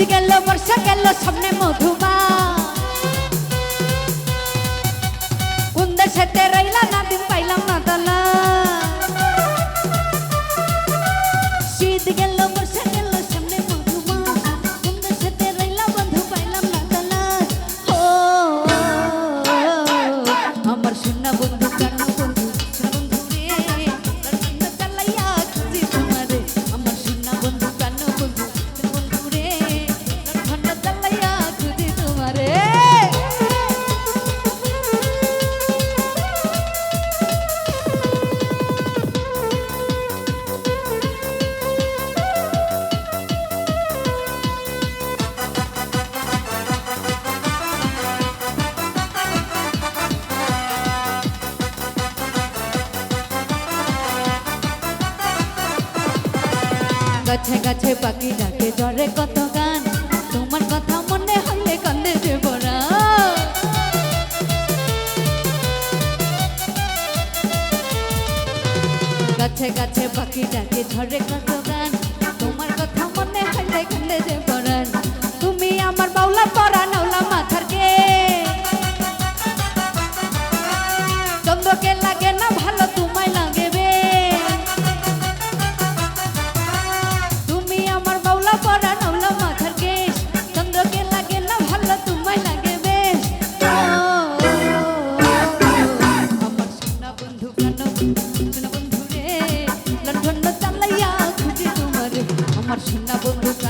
শীত গেল বর্ষা গেল সামনে মধু গাছে গাছে পাখি ডাকে, জ্বরে কত গান? তোমার কথা মনে হলে কান্দে যে গাছে গাছে পাখি ডাকে ঝরে কত গান? তোমার কথা মনে হলে কান্দে যে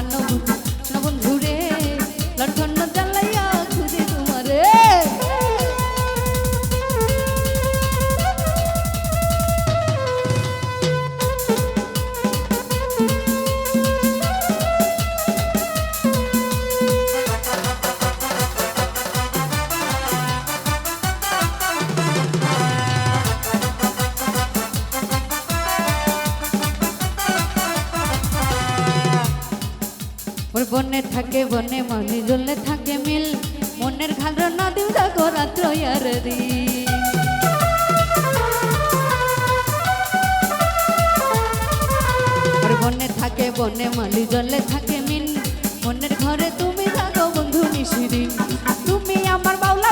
no ওর বনে থাকে বনে, মনে জ্বলে থাকে মিল। মনের ঘাল নদী দেখো রাত্র বনে থাকে বনে মালি জলে থাকে মিন মনের ঘরে তুমি থাকো বন্ধু নিশিদিন। তুমি আমার বাউলা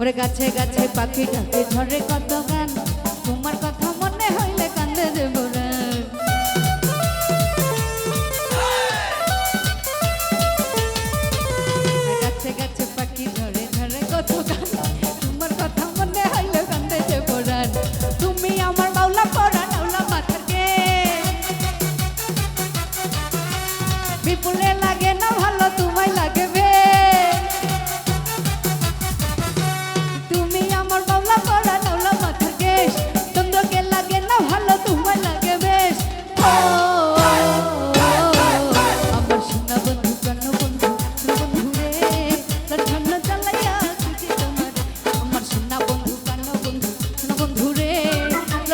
ওরে গাছে গাছে পাখি ডাকে ঝরে কত গান তোমার কথা